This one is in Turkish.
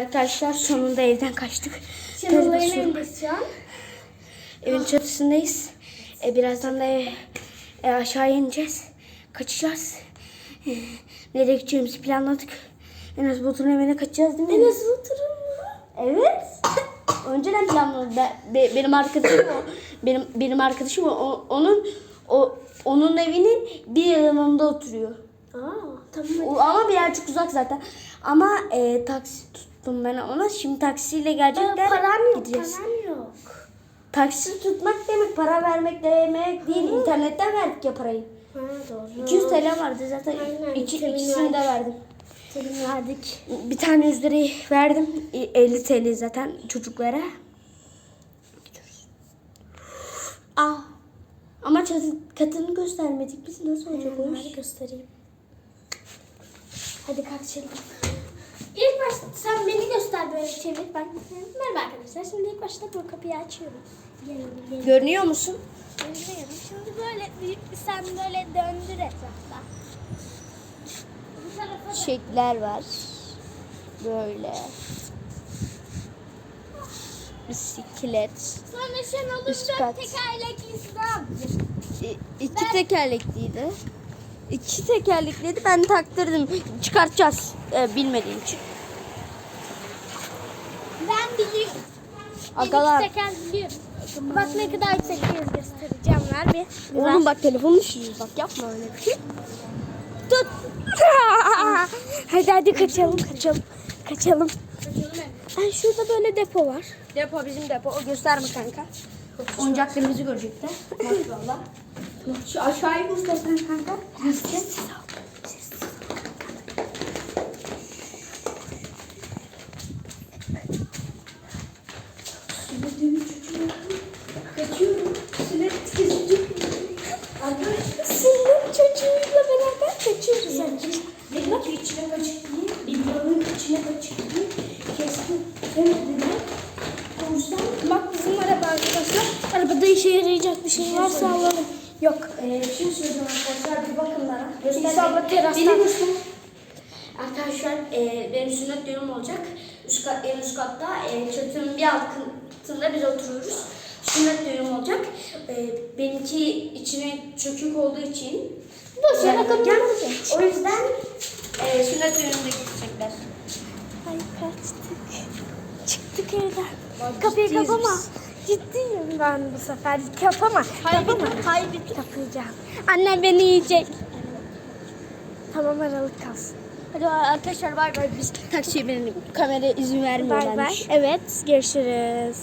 arkadaşlar sonunda evden kaçtık. Evindeyiz şu an. Evin çatısındayız. E, birazdan da e, e, aşağı ineceğiz. Kaçacağız. E, nereye gideceğimizi planladık. Enes Batur'un evine kaçacağız değil mi? Enes oturun mu? Evet. Önceden planladım. Ben, be- benim arkadaşım o. Benim benim arkadaşım o- Onun o onun evinin bir yanında oturuyor. Aa tamam. O, ama birazcık uzak zaten. Ama e, taksi tuttum ben ona. Şimdi taksiyle gelecekler. Benim param yok. Gideceğiz. Param yok. Taksi tutmak demek para vermek demek değil. İnternetten verdik ya parayı. Ha doğru. 200 TL vardı zaten. Aynen, İki, ikisini de verdim. Selim verdik. Bir tane 100 lirayı verdim. E, 50 TL zaten çocuklara. Gidiyoruz. Aa. Ama çatı, katını göstermedik. Biz nasıl olacak o iş? Göstereyim. Hadi şimdi. İlk başta sen beni göster böyle çevir. Ben merhaba arkadaşlar. Şimdi ilk başta bu kapıyı açıyorum. Gelin gelin. Görünüyor musun? Görüyorum. Şimdi böyle sen böyle döndür etrafta. Çiçekler var. Böyle. Bisiklet. Sonra Şenol'un Üst dört kat. tekerleklisini aldım. İ- iki tekerlekliydi. İki tekerlekliydi. Ben taktırdım. Çıkartacağız. e, bilmediğim için. Ben biliyorum. Agalar. İki teker biliyorum. Bak ne kadar yüksekteyiz göstereceğim. Ver bir. Oğlum bak telefonu düşürüyor. Bak yapma öyle bir şey. Tut. hadi hadi kaçalım kaçalım. Kaçalım. Ay şurada böyle depo var. Depo bizim depo. O gösterme kanka. Oyuncaklarımızı görecekler. Maşallah. Şu aşağıyı göstersen kanka. Sessiz ol. Kaçıyorum. Sünnet kesecek. Arkadaşlar Senin çocuğuyla beraber kaçıyoruz. Yani dedim ki içine kaçık diye, bilmiyorum içine kaçık diye kestim. Evet dedim. O yüzden Bak bizim araba arkadaşlar. Arabada işe yarayacak bir şey varsa alalım. Yok. Ee, bir şey söyleyeceğim arkadaşlar bir bakın bana. İnşallah terastan. Benim üstüm. Arkadaşlar e, benim sünnet düğünüm olacak. Üst kat, en üst katta e, çatının bir altında biz oturuyoruz. Sünnet düğünüm olacak. E, benimki içine çökük olduğu için Boş yere yapacağım. kapatacağım. O yüzden e, sünnet düğünümde gidecekler. Ay kaçtık. Çıktık evden. Kapıyı kapama. biz. Ciddiyim ben bu sefer. Kapama. Hayır, kapama. hayır. Kapayacağım. Annem beni yiyecek. Tamam aralık kalsın. Hadi arkadaşlar bay bay biz taksiye binelim. Kamera izin vermiyor Bay bay. Evet görüşürüz.